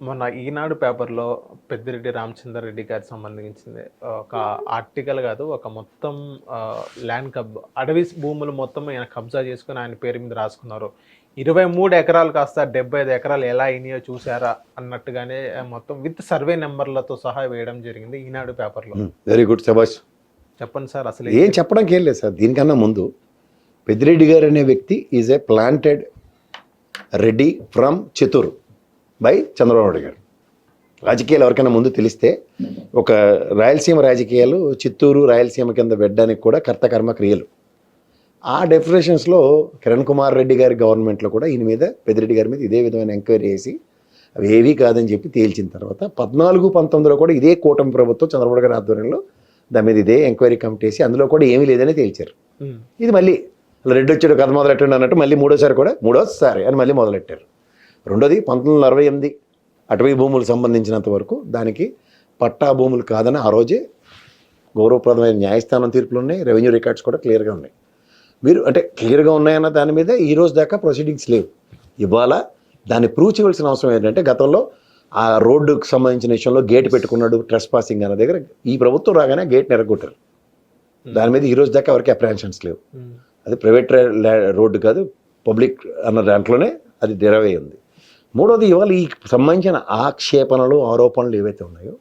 మొన్న ఈనాడు పేపర్లో పెద్దిరెడ్డి రామచంద్ర రెడ్డి గారికి సంబంధించింది ఒక ఆర్టికల్ కాదు ఒక మొత్తం ల్యాండ్ కబ్ అడవి భూములు మొత్తం ఆయన కబ్జా చేసుకుని ఆయన పేరు మీద రాసుకున్నారు. ఇరవై మూడు ఎకరాలు కాస్త డెబ్బై ఐదు ఎకరాలు ఎలా అయినాయో చూసారా అన్నట్టుగానే మొత్తం విత్ సర్వే నెంబర్లతో సహా వేయడం జరిగింది ఈనాడు పేపర్లో. Very good. శబాష్ చెప్పండి సార్ అసలు ఏం చెప్పడానికి ఏం లేదు సార్ దీనికన్నా ముందు పెద్దిరెడ్డి గారు అనే వ్యక్తి is a planted Reddy from Chittoor. By Chandrababu Naidu garu. రాజకీయాలు ఎవరికైనా ముందు తెలిస్తే ఒక రాయలసీమ రాజకీయాలు చిత్తూరు రాయలసీమ కింద పెట్టడానికి కూడా కర్తకర్మ క్రియలు. ఆ డెఫినేషన్స్లో కిరణ్ కుమార్ రెడ్డి గారి గవర్నమెంట్లో కూడా ఈయన మీద పెద్దిరెడ్డి గారి మీద ఇదే విధమైన ఎంక్వైరీ చేసి అవి ఏవీ కాదని చెప్పి తేల్చిన తర్వాత పద్నాలుగు పంతొమ్మిదిలో కూడా ఇదే కూటమి ప్రభుత్వం చంద్రబాబు గారి ఆధ్వర్యంలో దాని మీద ఇదే ఎంక్వైరీ కమిటీ వేసి అందులో కూడా ఏమీ లేదని తేల్చారు. ఇది మళ్ళీ రెడ్డి వచ్చాడు కథ మొదలెట్టండి అన్నట్టు మళ్ళీ మూడోసారి కూడా మూడోసారి అని మళ్ళీ మొదలెట్టారు. రెండోది పంతొమ్మిది వందల అరవై ఎనిమిది అటవీ భూములకు సంబంధించినంత వరకు దానికి పట్టా భూములు కాదని ఆ రోజే గౌరవప్రదమైన న్యాయస్థానం తీర్పులు ఉన్నాయి. రెవెన్యూ రికార్డ్స్ కూడా క్లియర్గా ఉన్నాయి. మీరు అంటే క్లియర్గా ఉన్నాయన్న దాని మీద ఈ రోజు దాకా ప్రొసీడింగ్స్ లేవు. ఇవాళ దాన్ని ప్రూవ్ చేయవలసిన అవసరం ఏంటంటే గతంలో ఆ రోడ్డుకు సంబంధించిన విషయంలో గేట్ పెట్టుకున్నాడు ట్రెస్ పాసింగ్ అన్న దగ్గర ఈ ప్రభుత్వం రాగానే గేట్ నెరగొట్టారు. దాని మీద ఈ రోజు దాకా ఎవరికి అప్రహెన్షన్స్ లేవు. ఉమ్, అది ప్రైవేట్ రోడ్డు కాదు పబ్లిక్ అన్న దాంట్లోనే అది డెరవ్ ఉంది. మూడోది ఇవాళ ఈ సంబంధించిన ఆక్షేపణలు ఆరోపణలు ఏవైతే ఉన్నాయో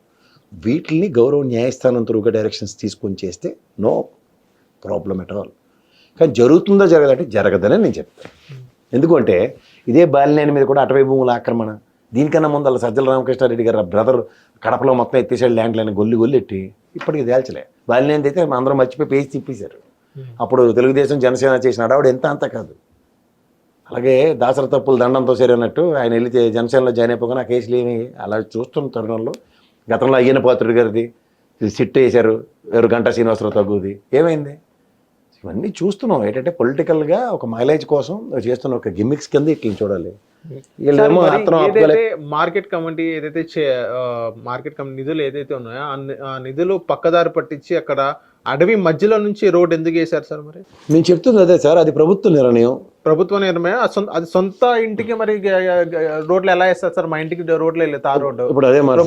వీటిని గౌరవ న్యాయస్థానం త్రూగా డైరెక్షన్స్ తీసుకొని చేస్తే నో ప్రాబ్లం ఎట్ ఆల్ కానీ జరుగుతుందో జరగదంటే జరగదని నేను చెప్తాను. ఎందుకంటే ఇదే బాలినేని మీద కూడా అటవై భూముల ఆక్రమణ దీనికన్నా ముందు అలా సజ్జల రామకృష్ణారెడ్డి గారు బ్రదర్ కడపలో మొత్తం ఎత్తేసాడు ల్యాండ్లని గొల్లి గొల్లి ఎట్టి ఇప్పటికి తేల్చలే. బాలినేని అయితే అందరం మర్చిపోయి పేసి తిప్పేశారు. ఉమ్, అప్పుడు తెలుగుదేశం జనసేన చేసిన అడవాడు ఎంత అంత కాదు. అలాగే దాసర తప్పులు దండంతో సరినట్టు ఆయన వెళ్ళి చే- జనసేనలో జాయిన్ అయిపోగా ఆ కేసులు ఏమి అలా చూస్తున్న తరుణంలో గతంలో అయ్యన పాత్రుడు గారిది సిట్ వేశారు ఎవరు గంటా శ్రీనివాసరావు తగ్గుది. ఏమైంది? ఇవన్నీ చూస్తున్నాం. ఏంటంటే పొలిటికల్గా ఒక మైలేజ్ కోసం చేస్తున్న ఒక గిమ్మిక్స్ కింద ఇట్లా చూడాలి. మార్కెట్ కమిటీ ఏదైతే మార్కెట్ కమిటీ నిధులు ఏదైతే ఉన్నాయో ఆ నిధులు పక్కదారి పట్టించి అక్కడ అడవి మధ్యలో నుంచి రోడ్ ఎందుకు వేశారు సార్ మరి? నేను చెప్తుంది అదే సార్ అది ప్రభుత్వ నిర్ణయం. ప్రభుత్వ నిర్ణయం అది సొంత ఇంటికి మరి రోడ్లు ఎలా వేస్తారు సార్? మా ఇంటికి రోడ్లు వెళ్ళలేదు ఆ రోడ్డు. ఇప్పుడు అదే మరి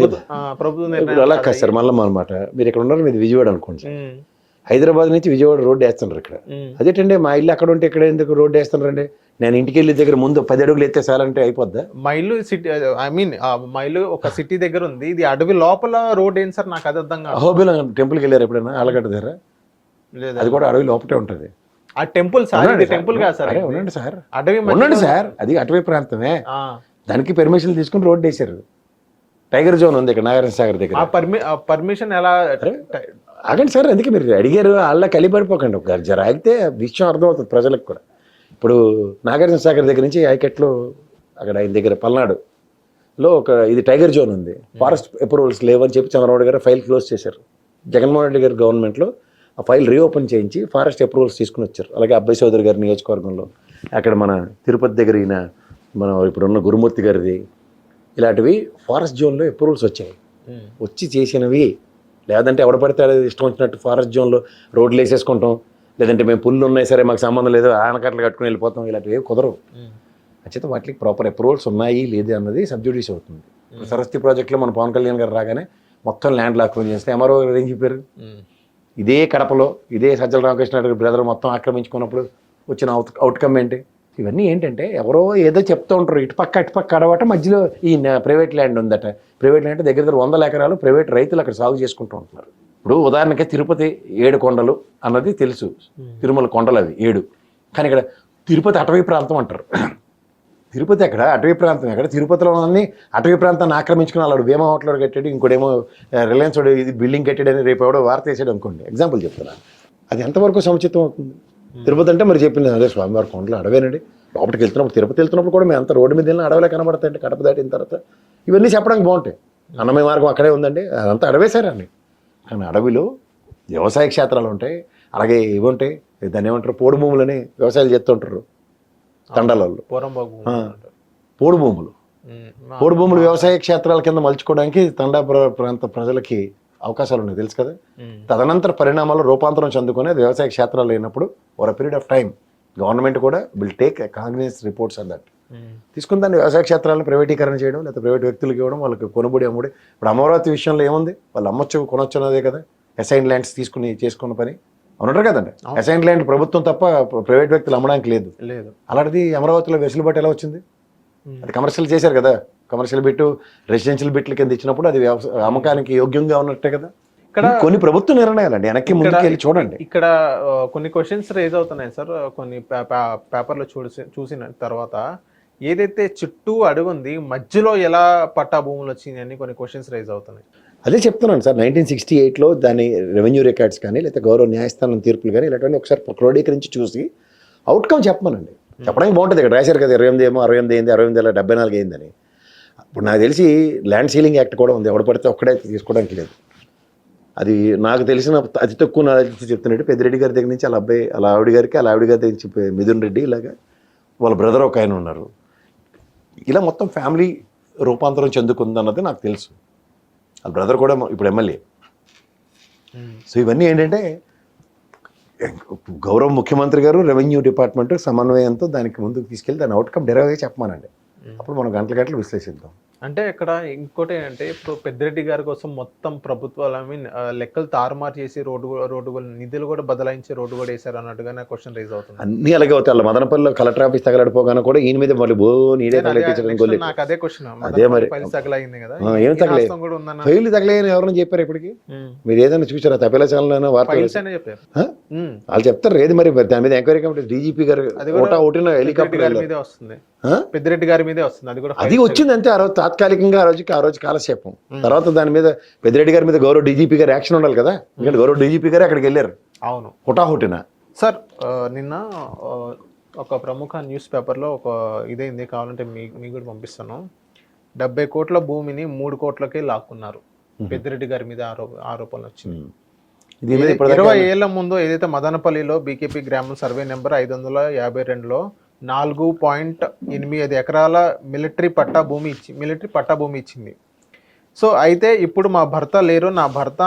ప్రభుత్వ నిర్ణయం అలా కాదు సార్ మళ్ళీ అనమాట మీరు ఇక్కడ ఉన్నారు మీది విజయవాడ అనుకోండి హైదరాబాద్ నుంచి విజయవాడ రోడ్డు వేస్తున్నారు ఇక్కడ. అదేంటండి? మా ఇల్లు అక్కడ ఉంటే ఇక్కడ ఎందుకు రోడ్డు వేస్తున్నారండి? నేను ఇంటికి వెళ్ళే దగ్గర ముందు పది అడుగులు ఎత్తే చాలంటే అయిపోద్దా? మా ఇల్లు సిటీ ఐ మీన్ మా ఇల్లు ఒక సిటీ దగ్గర ఉంది. ఇది అడవి లోపల రోడ్ ఏంటి సార్? నాకు అది అర్థం కాదు. అహోబిలం టెంపుల్కి వెళ్ళారు ఎప్పుడైనా? ఆలగడ్డ దగ్గర? అది కూడా అడవి లోపటే ఉంటుంది. ఆ టెంపుల్ సార్ టెంపుల్ కాదు సార్. ఉండండి సార్. అడవి ఉండండి సార్. అది అటవీ ప్రాంతమే. దానికి పెర్మిషన్ తీసుకుని రోడ్డు వేశారు. టైగర్ జోన్ ఉంది ఇక్కడ నాగార్జున సాగర్ దగ్గర. పర్మిషన్ ఎలా ఆగండి సార్ అందుకే మీరు అడిగారు వాళ్ళ కలిపడిపోకండి ఒక జర ఆగితే విషయం అర్థమవుతుంది ప్రజలకు కూడా. ఇప్పుడు నాగార్జున సాగర్ దగ్గర నుంచి ఐకెట్లో అక్కడ ఆయన దగ్గర పల్నాడు లో ఒక ఇది టైగర్ జోన్ ఉంది. ఫారెస్ట్ అప్రూవల్స్ లేవని చెప్పి చంద్రబాబు గారు ఫైల్ క్లోజ్ చేశారు. జగన్మోహన్ రెడ్డి గారి గవర్నమెంట్లో ఆ ఫైల్ రీఓపెన్ చేయించి ఫారెస్ట్ అప్రూవల్స్ తీసుకుని వచ్చారు. అలాగే అబ్బాయి చౌదరి గారి నియోజకవర్గంలో అక్కడ మన తిరుపతి దగ్గర ఈయన మన ఇప్పుడున్న గురుమూర్తి గారిది. ఇలాంటివి ఫారెస్ట్ జోన్లో అప్రూవల్స్ వచ్చాయి. వచ్చి చేసినవి లేదంటే ఎవడ పడితే అది ఇష్టం వచ్చినట్టు ఫారెస్ట్ జోన్లో రోడ్లు వేసేసుకుంటాం. లేదంటే మేము పుల్లు ఉన్నాయి సరే మాకు సంబంధం లేదు ఆనకట్టలు కట్టుకుని వెళ్ళిపోతాం ఇలాంటివి కుదరవు. అయితే వాటికి ప్రాపర్ అప్రూవల్స్ ఉన్నాయి లేదు అన్నది సబ్జుడీస్ అవుతుంది. సరస్వతి ప్రాజెక్టులో మన పవన్ కళ్యాణ్ గారు రాగానే మొత్తం ల్యాండ్ ఆక్రమణ చేస్తే ఎంఆర్ఓ గారు ఏం చెప్పారు? ఇదే కడపలో ఇదే సజ్జల రామకృష్ణ గారి బ్రదర్ మొత్తం ఆక్రమించుకున్నప్పుడు వచ్చిన అవుట్ అవుట్కమ్ ఏంటి? ఇవన్నీ ఏంటంటే ఎవరో ఏదో చెప్తూ ఉంటారు. ఇటు పక్క అటు పక్క అడవట. మధ్యలో ఈ ప్రైవేట్ ల్యాండ్ ఉందట. ప్రైవేట్ ల్యాండ్ దగ్గర దగ్గర వందల ఎకరాలు ప్రైవేట్ రైతులు అక్కడ సాగు చేసుకుంటూ ఉంటున్నారు. ఇప్పుడు ఉదాహరణకి తిరుపతి ఏడు కొండలు అన్నది తెలుసు. తిరుమల కొండలు అవి ఏడు. కానీ ఇక్కడ తిరుపతి అటవీ ప్రాంతం అంటారు. తిరుపతి ఎక్కడ? అటవీ ప్రాంతం ఎక్కడ? తిరుపతిలో అన్ని అటవీ ప్రాంతాన్ని ఆక్రమించుకుని అలాడు భీమా హోటల్ కట్టాడు. ఇంకోటేమో రిలయన్స్ ఇది బిల్డింగ్ కట్టాడని రేపు ఎవడో వార్త వేసాడు అనుకోండి. ఎగ్జాంపుల్ చెప్తున్నా. అది ఎంతవరకు సముచితం అవుతుంది? తిరుపతి అంటే మరి చెప్పింది అదే స్వామివారి కొండలు అడవేనండి. లోపలికి వెళ్తున్నప్పుడు తిరుపతి వెళ్తున్నప్పుడు కూడా మేము అంత రోడ్డు మీద వెళ్ళిన అడవిలో కనబడతాయండి కడప దాటిన తర్వాత. ఇవన్నీ చెప్పడానికి బాగుంటాయి. అన్నమయ్య మార్గం అక్కడే ఉందండి. అదంతా అడవేశారండి. కానీ అడవిలో వ్యవసాయ క్షేత్రాలు ఉంటాయి. అలాగే ఇవి ఉంటాయి. దాన్ని ఏమంటారు? పోడు భూములని వ్యవసాయాలు చేస్తుంటారు. తండాలలో. పోడు భూములు. ఉమ్, పోడు భూములు వ్యవసాయ క్షేత్రాల కింద మలుచుకోవడానికి తండా ప్ర- ప్రాంత ప్రజలకి అవకాశాలు ఉన్నాయి తెలుసు కదా? తదనంతర పరిణామాలు రూపాంతరం చెందుకునే వ్యవసాయ క్షేత్రాలు అయినప్పుడు over period of time government కూడా will take cognizance reports on that. తీసుకుని దాన్ని వ్యవసాయ క్షేత్రాలను ప్రైవేటీకరణ చేయడం లేకపోతే ప్రైవేట్ వ్యక్తులకు ఇవ్వడం వాళ్ళకి కొనుబడి అమ్ముడి. ఇప్పుడు అమరావతి విషయంలో ఏముంది? వాళ్ళు అమ్మొచ్చు కొనొచ్చు అన్నదే కదా. అసైన్ ల్యాండ్స్ తీసుకుని చేసుకున్న పని. అవునంటారు కదండి? అసైన్ ల్యాండ్ ప్రభుత్వం తప్ప ప్రైవేట్ వ్యక్తులు అమ్మడానికి లేదు. లేదు. అలాంటిది అమరావతిలో వెసులుబాటు ఎలా వచ్చింది. అది కమర్షియల్ చేశారు కదా. కమర్షియల్ బిట్టు రెసిడెన్షియల్ బిట్ల కింద ఇచ్చినప్పుడు అది అమ్మకానికి యోగ్యంగా ఉన్నట్టే కదా? ఇక్కడ కొన్ని ప్రభుత్వ నిర్ణయాలండి వెనక్కి ముందుకు వెళ్ళి చూడండి. ఇక్కడ కొన్ని క్వశ్చన్స్ రేజ్ అవుతున్నాయి సార్. కొన్ని పేపర్లో చూసి చూసిన తర్వాత ఏదైతే చుట్టూ అడుగు ఉంది మధ్యలో ఎలా పట్టా భూములు వచ్చింది అని కొన్ని క్వశ్చన్స్ రైజ్ అవుతున్నాయి. అదే చెప్తున్నాను సార్ నైన్టీన్ సిక్స్టీ ఎయిట్లో దాని రెవెన్యూ రికార్డ్స్ కానీ లేకపోతే గౌరవ న్యాయస్థానం తీర్పులు కానీ ఇలాంటివన్నీ ఒకసారి క్రోడీకరించి చూసి అవుట్కమ్ చెప్పమనండి. చెప్పడానికి బాగుంటుంది ఇక్కడ. రాశారు కదా ఇరవై ఎనిమిది ఏమో అరవై ఎనిమిది అయింది అరవై ఎనిమిది డెబ్బై నాలుగు అయిందని. ఇప్పుడు నాకు తెలిసి ల్యాండ్ సీలింగ్ యాక్ట్ కూడా ఉంది. ఎవడు పడితే ఒక్కడే తీసుకోవడానికి లేదు. అది నాకు తెలిసిన అతి తక్కువ నాలెడ్జ్ చెప్తున్నట్టు పెద్దిరెడ్డి గారి దగ్గర నుంచి వాళ్ళ అబ్బాయి వాళ్ళ ఆవిడ గారికి వాళ్ళ ఆవిడ గారి దగ్గర నుంచి మిథున్ రెడ్డి ఇలాగా వాళ్ళ బ్రదర్ ఒక ఆయన ఉన్నారు. ఇలా మొత్తం ఫ్యామిలీ రూపాంతరం చెందుకుందన్నది నాకు తెలుసు. వాళ్ళ బ్రదర్ కూడా ఇప్పుడు ఎమ్మెల్యే. సో ఇవన్నీ ఏంటంటే గౌరవ ముఖ్యమంత్రి గారు రెవెన్యూ డిపార్ట్మెంట్ సమన్వయంతో దానికి ముందుకు తీసుకెళ్ళి దాని అవుట్కమ్ డెరైవ్ చెప్పమానండి. అప్పుడు మనం గంటల గంటలు విశ్లేషిద్దాం. అంటే ఇక్కడ ఇంకోటి ఏంటంటే ఇప్పుడు పెద్దిరెడ్డి గారి కోసం మొత్తం ప్రభుత్వాలు ఐ మీన్ లెక్కలు తారుమారు చేసి రోడ్డు రోడ్డు నిధులు కూడా బదలాయించి రోడ్డు కూడా వేశారు అన్నట్టుగానే క్వశ్చన్ రైజ్ అవుతుంది. అన్నీ అలాగే అవుతాయి. వాళ్ళ మదనపల్లిలో కలెక్టర్ ఆఫీస్ తగలడిపోగానే కూడా ఈయన మీద మళ్ళీ బో నీడే నాకు అదే క్వశ్చన్ అదే మరి. తగలైంది కదా. ఏం ఈ తగలే? రాష్ట్రం కూడా ఉందన్న. ఫైల్ తగలేని ఎవరైనా చెప్పారు ఇప్పటికి? మీరు ఏదైనా చూసారా? తపేలా ఛానల్ వార్త చెప్పారు. వాళ్ళు చెప్తారు. ఏది మరి? దాని మీద ఎంక్వైరీ కమిటీ డీజీపీ గారు పెద్దిరెడ్డి హెలికాప్టర్ మీదే వస్తుంది? పెద్దిరెడ్డి గారి మీదే వస్తుంది. అది కూడా అది వచ్చింది అంతే ఆ రోజు తాత్కాలికంగా ఆ రోజుకి ఆ రోజు కాలక్షేపం. తర్వాత దాని మీద పెద్దిరెడ్డి గారి మీద గౌరవ డీజీపీ గారు యాక్షన్ ఉండాలి కదా? ఎందుకంటే గౌరవ డీజీపీ గారు అక్కడికి వెళ్ళారు. అవును. హుటాహుటిన. సార్ నిన్న ఒక ప్రముఖ న్యూస్ పేపర్లో ఒక ఇదైంది కావాలంటే మీ మీకు కూడా పంపిస్తాను. డెబ్బై కోట్ల భూమిని మూడు కోట్లకే లాక్కున్నారు పెద్దిరెడ్డి గారి మీద ఆరో ఆరోపణలు వచ్చింది. ఇరవై ఏళ్ళ ముందు ఏదైతే మదనపల్లిలో బీకేపీ గ్రామం సర్వే నెంబర్ ఐదు వందల యాభై రెండులో నాలుగు పాయింట్ ఎనిమిది ఎకరాల మిలిటరీ పట్టా భూమి ఇచ్చి మిలిటరీ పట్టా భూమి ఇచ్చింది. సో అయితే ఇప్పుడు మా భర్త లేరు నా భర్త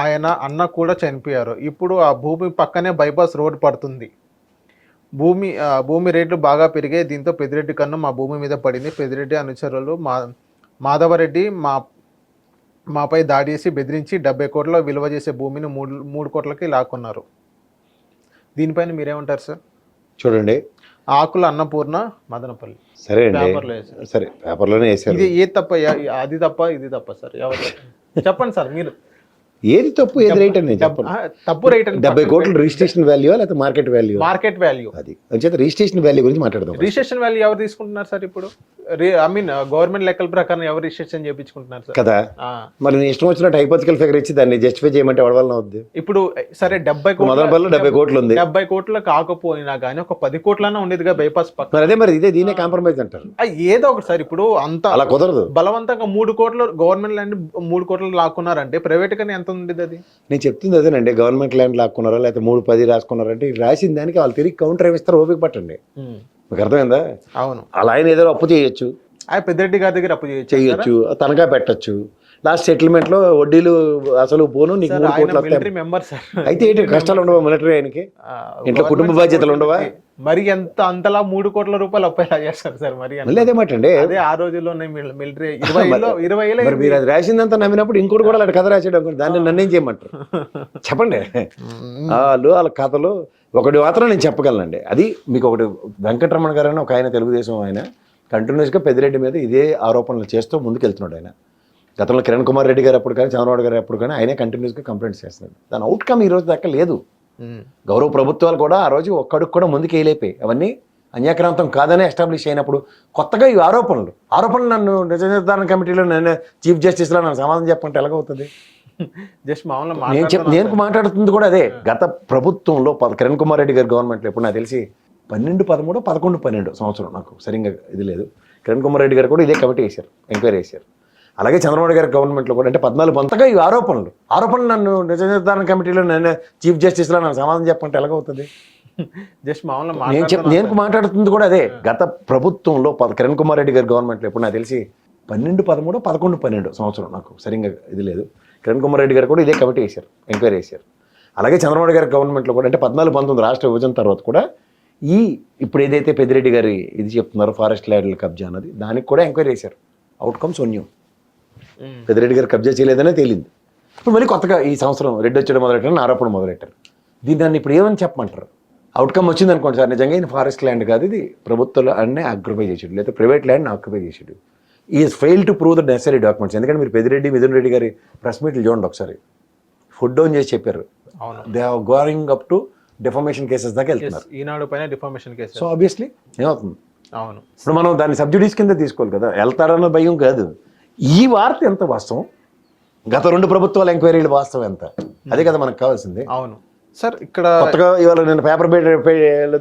ఆయన అన్న కూడా చనిపోయారు. ఇప్పుడు ఆ భూమి పక్కనే బైపాస్ రోడ్ పడుతుంది. భూమి భూమి రేట్లు బాగా పెరిగాయి. దీంతో పెదిరెడ్డి కన్ను మా భూమి మీద పడింది. పెదిరెడ్డి అనుచరులు మా మాధవరెడ్డి మా మాపై దాడి చేసి బెదిరించి డెబ్బై కోట్ల విలువ చేసే భూమిని మూడు మూడు కోట్లకి లాక్కున్నారు. దీనిపైన మీరేమంటారు సార్? చూడండి ఆకుల అన్నపూర్ణ మదనపల్లి. సరే అండి. సరే పేపర్లోనే వేశారు. ఇది ఏ తప్ప అది తప్ప ఇది తప్ప సార్ ఎవరు? చెప్పండి సార్ మీరు. ఏది తప్పు ఏది రైట్ అని నేను చెప్పను తప్పు రైట్ డెబ్బై కోట్లు రిజిస్ట్రేషన్ వాల్యూ లేకపోతే మార్కెట్ వాల్యూ? Market value. అది. అంచేత రిజిస్ట్రేషన్ వాల్యూ గురించి మాట్లాడదాం రిజిస్ట్రేషన్ వాల్యూ ఎవరు తీసుకుంటున్నారు సార్ ఇప్పుడు? ఐ మీన్ గవర్నమెంట్ లెక్కల ప్రకారం ఎవరు రిజిస్ట్రేషన్ చేయించుకుంటున్నారు సార్? కదా. మరి నీ ఇష్టం వచ్చినట్టు హైపోతికల్ ఫిగర్ ఇచ్చి దాన్ని జస్టిఫై చేయమంటే ఎవరి వల్ల అవుద్ది? ఇప్పుడు సరే డెబ్బై కోట్ల డెబ్బై కోట్లు ఉంది. డెబ్బై కోట్లు కాకపోయినా కానీ ఒక పది కోట్లన్నా ఉండేదిగా బైపాస్ పక్క. మరి అదే మరి ఇదే దీనే కాంప్రమైజ్ అంటారు. ఏదో ఒకటి సార్ ఇప్పుడు అంత అలా కుదరదు. బలవంతంగా మూడు కోట్లు గవర్నమెంట్ ల్యాండ్ మూడు కోట్లు లాక్కున్నారంటే ప్రైవేట్ కానీ ఎంత ఉండేది అది? నేను చెప్తుంది అదేనండి గవర్నమెంట్ ల్యాండ్ లాక్కున్నారా లేకపోతే మూడు పది రాసుకున్నారంటే ఈ రాసిన దానికి వాళ్ళు తిరిగి కౌంటర్ ఇస్తారు ఓపిక పట్టండి. మీకు అర్థమైందా? అవును. అలా ఆయన ఏదో అప్పు చేయొచ్చు. ఆ పెద్దిరెడ్డి గారి దగ్గర అప్పు చేయొచ్చు చేయొచ్చు తనఖా పెట్టొచ్చు. లాస్ట్ సెటిల్మెంట్లో వడ్డీలు అసలు పోను నీకు మూడు కోట్లు వస్తాయి. Member sir. అయితే ఏంటి కష్టాలు ఉండవా మిలిటరీ ఆయనకి? ఇంట్లో కుటుంబ బాధ్యతలు ఉండవా? మరి ఎంత అంతలా మూడు కోట్ల రూపాయలు అప్పు ఎలా చేస్తారు సార్ మరి అదే మాట అండి. అదే ఆ రోజుల్లోనే మిలిటరీ ఇరవై మరి మీరు అది రాసిందంతా నమ్మినప్పుడు ఇంకోటి కూడా అలాంటి కథ రాసాడు అనుకోండి. దాన్ని నన్నేం చేయమంటారు? చెప్పండి. వాళ్ళు వాళ్ళ కథలు ఒకటి మాత్రం నేను చెప్పగలనండి. అది మీకు ఒకటి వెంకటరమణ గారు అని ఒక ఆయన తెలుగుదేశం ఆయన కంటిన్యూస్గా పెద్దిరెడ్డి మీద ఇదే ఆరోపణలు చేస్తూ ముందుకు వెళ్తున్నాడు ఆయన. గతంలో కిరణ్ కుమార్ రెడ్డి గారు అప్పుడు కానీ చంద్రబాబు గారు అప్పుడు కానీ ఆయనే కంటిన్యూస్గా కంప్లైంట్స్ చేస్తున్నాడు దాని అవుట్కమ్ ఈ రోజు దాకా లేదు. గౌరవ ప్రభుత్వాలు కూడా ఆ రోజు ఒక్కడికి కూడా ముందుకు వేయలేపాయి అవన్నీ అన్యాక్రాంతం కాదని ఎస్టాబ్లిష్ అయినప్పుడు కొత్తగా ఈ ఆరోపణలు. ఆరోపణలు నన్ను నిజ నిర్ధారణ కమిటీలో నేను చీఫ్ జస్టిస్లో నన్ను సమాధానం చెప్పంటే ఎలాగవుతుంది జస్ట్ మామూలుగా నేను చెప్ నేను మాట్లాడుతుంది కూడా అదే. గత ప్రభుత్వంలో కిరణ్ కుమార్ రెడ్డి గారి గవర్నమెంట్లో ఇప్పుడు నాకు తెలిసి పన్నెండు పదమూడు పదకొండు పన్నెండు సంవత్సరం నాకు సరిగ్గా ఇది లేదు. కిరణ్ కుమార్ రెడ్డి గారు కూడా ఇదే కమిటీ వేశారు ఎంక్వైరీ వేశారు. అలాగే చంద్రబాబు గారి గవర్నమెంట్లో కూడా అంటే పద్నాలుగు పంతగా ఈ ఆరోపణలు. ఆరోపణలు నన్ను నిజ నిర్ధారణ కమిటీలో నేను చీఫ్ జస్టిస్లో నన్ను సమాధానం చెప్పంటే ఎలాగవుతుంది? జస్ట్ మామూలుగా నేను చెప్ నేను మాట్లాడుతుంది కూడా అదే. గత ప్రభుత్వంలో పద- కిరణ్ కుమార్ రెడ్డి గారి గవర్నమెంట్లో ఇప్పుడు నాకు తెలిసి పన్నెండు పదమూడు పదకొండు పన్నెండు సంవత్సరం నాకు సరిగ్గా ఇది లేదు. కిరణ్ కుమార్ రెడ్డి గారు కూడా ఇదే కమిటీ వేశారు ఎంక్వైరీ వేశారు అలాగే చంద్రబాబు గారి గవర్నమెంట్లో కూడా అంటే పద్నాలుగు పంతొమ్మిది రాష్ట్ర విభజన తర్వాత కూడా ఈ ఇప్పుడు ఏదైతే పెద్దిరెడ్డి గారి ఇది చెప్తున్నారో ఫారెస్ట్ ల్యాండ్ల కబ్జా అన్నది దానికి కూడా ఎంక్వైరీ చేశారు. అవుట్కమ్ శూన్యం ఉమ్. పెద్దిరెడ్డి గారు కబ్జా చేయలేదనే తేలింది. ఇప్పుడు మళ్ళీ కొత్తగా ఈ సంవత్సరం రెడ్డి వచ్చడం మొదలెట్టారు ఆరోపణ మొదలెట్టారు. దీన్ని నన్ను ఇప్పుడు ఏమని చెప్పమంటారు? అవుట్కమ్ వచ్చింది అనుకోండి సార్ నిజంగా ఇది ఫారెస్ట్ ల్యాండ్ కాదు ఇది. ప్రభుత్వ ల్యాండ్నే ఆక్యుపై చేసాడు లేదా ప్రైవేట్ ల్యాండ్ని ఆక్యుపై చేసాడు is fail to prove the necessary documents ఎందుకంటే మీరు పెద్దిరెడ్డి మిథున్ రెడ్డి గారి ప్రెస్ మీట్లు చూడండి ఒకసారి. ఫుడ్ డౌన్ చేసి చెప్పారు. అవును. They are going up to defamation cases దాకా వెళ్తున్నారు. ఈనాడు పైన డిఫార్మేషన్ కేసు సో ఆబ్వియస్లీ ఏమవుతుంది? అవును. ఇప్పుడు మనం దాన్ని సబ్సిడీస్ కింద తీసుకోవాలి కదా. వెళ్తారన్న భయం కాదు. ఈ వార్త ఎంత వాస్తవం? గత రెండు ప్రభుత్వాల ఎంక్వైరీలు వాస్తవం ఎంత? అదే కదా మనకు కావాల్సింది. అవును. సార్ ఇక్కడ కొత్తగా ఇవాళ నేను పేపర్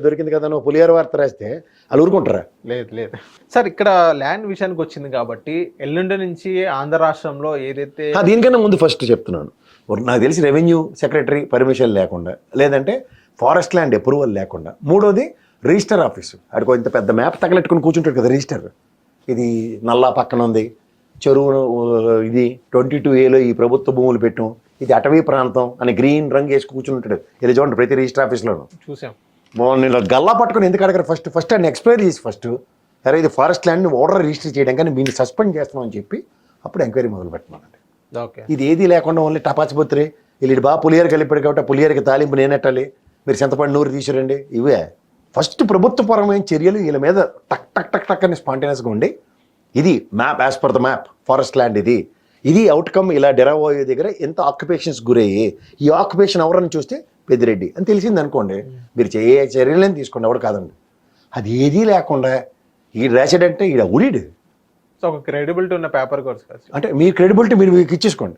దొరికింది కదా నువ్వు పులిహార వార్త రాస్తే వాళ్ళు ఊరుకుంటారా? లేదు లేదు. సార్ ఇక్కడ ల్యాండ్ విషయానికి వచ్చింది కాబట్టి ఎల్లుండి నుంచి ఆంధ్ర రాష్ట్రంలో ఏదైతే దీనికన్నా ముందు ఫస్ట్ చెప్తున్నాను. నాకు తెలిసి రెవెన్యూ సెక్రటరీ పర్మిషన్ లేకుండా లేదంటే ఫారెస్ట్ ల్యాండ్ అప్రూవల్ లేకుండా. మూడోది రిజిస్టర్ ఆఫీసు. అడిగో ఇంత పెద్ద మ్యాప్ తగలెట్టుకుని కూర్చుంటాడు కదా రిజిస్టర్. ఇది నల్లా పక్కన ఉంది. చెరువు ఆ, ఇది ట్వంటీ టూ ఏలో ఈ ప్రభుత్వ భూములు పెట్టాం ఇది అటవీ ప్రాంతం అని గ్రీన్ రంగు వేసి కూర్చుంటాడు ఇది చూడండి ప్రతి రిజిస్టర్ ఆఫీస్లోనూ. చూసాం. నేను గల్లా పట్టుకుని ఎందుకు అడగరు? ఫస్ట్ ఫస్ట్ ఆయన ఎక్స్పైర్ చేసి ఫస్ట్ సరే ఇది ఫారెస్ట్ ల్యాండ్ని ఓర్డర్ రిజిస్టర్ చేయడం కానీ దీన్ని సస్పెండ్ చేస్తున్నాం అని చెప్పి అప్పుడు ఎంక్వైరీ మొదలు పెట్టమనండి ఓకే. ఇది ఏది లేకుండా ఓన్లీ టపాచిపోతురే వీళ్ళు బాగా పులిహోర కలిపాడు కాబట్టి ఆ పులిహోరకి తాలింపు నేనెట్టాలి? మీరు చింతపండు నూరు తీసిరండి ఇవే. ఫస్ట్ ప్రభుత్వపరమైన చర్యలు వీళ్ళ మీద టక్ టక్ టక్ టక్ అని స్పాంటేనియస్గా ఉండి ఇది map as per the map forest land ఇది. ఇది అవుట్కమ్ ఇలా డెరావోయే దగ్గర ఎంత ఆక్యుపేషన్స్ గురయ్యి ఈ ఆక్యుపేషన్ ఎవరని చూస్తే పెద్దిరెడ్డి. అని తెలిసింది అనుకోండి మీరు ఏ చర్యలేని తీసుకోండి ఎవరు కాదండి. అది ఏదీ లేకుండా ఈ రాసాడంటే ఈడ ఉడిడు సో ఒక క్రెడిబిలిటీ ఉన్న పేపర్ కోర్స్ కాదు. అంటే మీ క్రెడిబిలిటీ మీరు మీకు ఇచ్చేసుకోండి.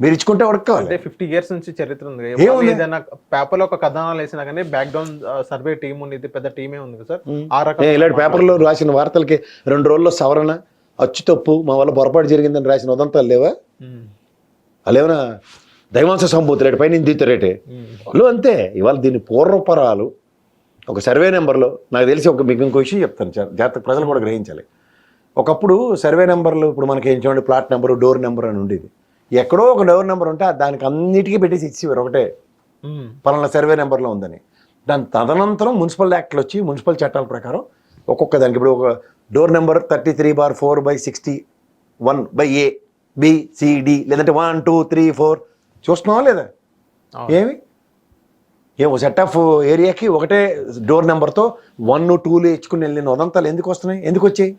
మీరు ఇచ్చుకుంటే అంటే ఫిఫ్టీ ఇయర్స్ నుంచి చరిత్ర ఉంది. ఏదైనా పేపర్లో ఒక కథనాలు వేసినా కానీ బ్యాక్ డౌన్ సర్వే టీం ఉంది. పెద్ద టీమే ఉంది సార్. ఆ రకం ఇలాంటి పేపర్లో రాసిన వార్తలకి రెండు రోజుల్లో సవరణ అచ్చు తప్పు మా వల్ల పొరపాటు జరిగిందని రాసిన ఉదంతాలు లేవా? అలేవనా దైవాంశ రేటు పైన రేటే? ఉమ్, వాళ్ళు అంతే. ఇవాళ దీని పూర్వపరాలు ఒక సర్వే నెంబర్లో నాకు తెలిసి ఒక మీకు ఇంకో విషయం చెప్తాను. జాగ్రత్త ప్రజలు కూడా గ్రహించాలి. ఒకప్పుడు సర్వే నెంబర్లు ఇప్పుడు మనకి ఏం చూడండి ప్లాట్ నెంబరు డోర్ నెంబర్ అని ఉండేది. ఎక్కడో ఒక డోర్ నెంబర్ ఉంటే దానికి అన్నిటికీ పెట్టేసి ఇచ్చేవారు ఒకటే. పలానా సర్వే నెంబర్లో ఉందని. దాని తదనంతరం మున్సిపల్ యాక్ట్లు వచ్చి మున్సిపల్ చట్టాల ప్రకారం ఒక్కొక్క దానికి ఇప్పుడు ఒక door number thirty three bar four by sixty one by A B C D లేదంటే వన్ టూ త్రీ ఫోర్. చూస్తున్నావా లేదా. ఏమి? ఏ సెట్ ఆఫ్ ఏరియాకి ఒకటే డోర్ నెంబర్తో వన్ టూలు ఇచ్చుకుని వెళ్ళిన ఉదంతాలు ఎందుకు వస్తున్నాయి? ఎందుకు వచ్చాయి?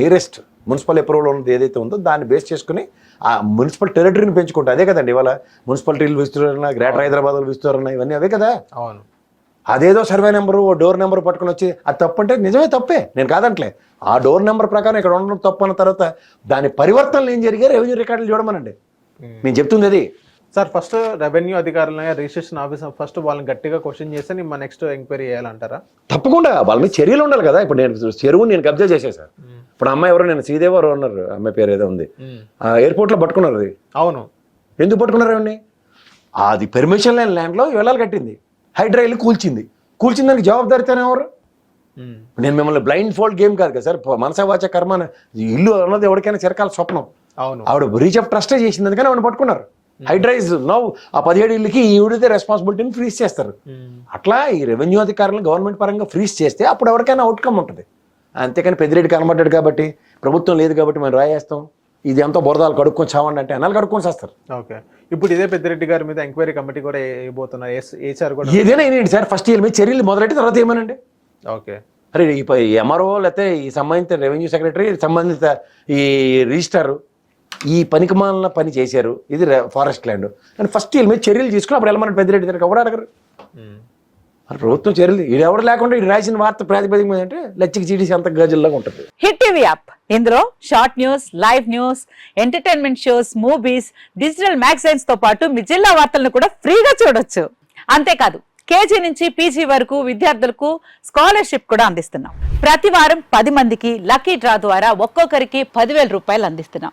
నియరెస్ట్ మున్సిపల్ అప్రూవల్ ఉన్నది ఏదైతే ఉందో దాన్ని బేస్ చేసుకుని ఆ మున్సిపల్ టెరిటరీని పెంచుకుంటా. అదే కదండి ఇవాళ మున్సిపాలిటీలు విస్తురణ గ్రేటర్ హైదరాబాద్ విస్తురణ ఇవన్నీ అవే కదా? అవును. అదేదో సర్వే నెంబరు ఓ డోర్ నెంబర్ పట్టుకొని వచ్చి అది తప్పు అంటే నిజమే తప్పే. నేను కాదంటలే. ఆ డోర్ నెంబర్ ప్రకారం ఇక్కడ ఉండడం తప్పు అన్న తర్వాత దాని పరివర్తనలు ఏం జరిగాయి? రెవెన్యూ రికార్డులు చూడమనండి. నేను చెప్తుంది అది. సార్ ఫస్ట్ రెవెన్యూ అధికారులని రిజిస్ట్రేషన్ ఆఫీసర్ ఫస్ట్ వాళ్ళని గట్టిగా క్వశ్చన్ చేస్తే నేను నెక్స్ట్ ఎంక్వైరీ చేయాలంటారా? తప్పకుండా. వాళ్ళ మీద చర్యలు ఉండాలి కదా. ఇప్పుడు నేను చెరువు నేను కబ్జా చేసేసాను ఉమ్, ఇప్పుడు అమ్మాయి ఎవరో నేను శ్రీదేవి ఎవరో ఉన్నారు. అమ్మాయి పేరు ఏదో ఉంది. ఎయిర్పోర్ట్లో పట్టుకున్నారు అది. అవును. ఎందుకు పట్టుకున్నారు ఏమండి అది పెర్మిషన్ లేని ల్యాండ్లో వెళ్ళాలి కట్టింది. హైడ్రా వెళ్ళి కూల్చింది. కూల్చిన దానికి జవాబుదారితేనే ఎవరు? నేను మిమ్మల్ని బ్లైండ్ ఫోల్డ్ గేమ్ కాదు కదా సార్. మనసా వాచ కర్మ ఇల్లు అన్నది ఎవరికైనా చిరకాల స్వప్నం. అవును. ఆవిడ బ్రీచ్ ఆఫ్ ట్రస్టే చేసింది అందుకని ఆవిడ పట్టుకున్నారు. హైడ్రైజ్. నౌ ఆ పదిహేడు ఇళ్ళకి ఈవిడితే రెస్పాన్సిబిలిటీని ఫ్రీజ్ చేస్తారు. ఉమ్, అట్లా ఈ రెవెన్యూ అధికారులను గవర్నమెంట్ పరంగా ఫ్రీజ్ చేస్తే అప్పుడు ఎవరికైనా అవుట్కమ్ ఉంటుంది. అంతేకాని పెద్దిరెడ్డి కనబడ్డాడు కాబట్టి ప్రభుత్వం లేదు కాబట్టి మేము రాయేస్తాం. ఇది ఎంతో బురదాలు కడుక్కొని చావండి అంటే అనాలు కడుక్కొని చేస్తారు. ఓకే. ఇప్పుడు ఇదే పెద్దిరెడ్డి గారి మీద ఎంక్వైరీ కమిటీ కూడా వేయబోతున్నారు వేసారు కూడా? ఏదైనా ఏంటి సార్. ఫస్ట్ వీళ్ళ మీద చర్యలు మొదలెట్టి తర్వాత ఏమనండి? ఓకే. అరే ఈ ఎంఆర్ఓ లేకపోతే ఈ సంబంధిత రెవెన్యూ సెక్రటరీ సంబంధిత ఈ రిజిస్టార్ ఈ పనికి మాలిన పని చేశారు. ఇది ఫారెస్ట్ ల్యాండ్. అని ఫస్ట్ వీళ్ళ మీద చర్యలు తీసుకుని అప్పుడు వెళ్ళమని పెద్దిరెడ్డి దగ్గర ఎవరు అడగరు. ప్రభుత్వం చర్యలు ఇది ఎవరు లేకుండా ఇది రాసిన వార్త ప్రాతిపదిక మీద అంటే లచ్చికి చీటీసీ అంత గజల్లాగా ఉంటుంది. Hit TV app. ఇందులో short news live news entertainment shows movies digital మ్యాగజైన్స్తో పాటు మీ జిల్లా వార్తలను కూడా ఫ్రీగా చూడొచ్చు. అంతేకాదు కేజీ నుంచి పీజీ వరకు విద్యార్థులకు స్కాలర్షిప్ కూడా అందిస్తున్నాం. ప్రతి వారం పది మందికి లక్కీ డ్రా ద్వారా ఒక్కొక్కరికి పదివేల రూపాయలు అందిస్తున్నాం.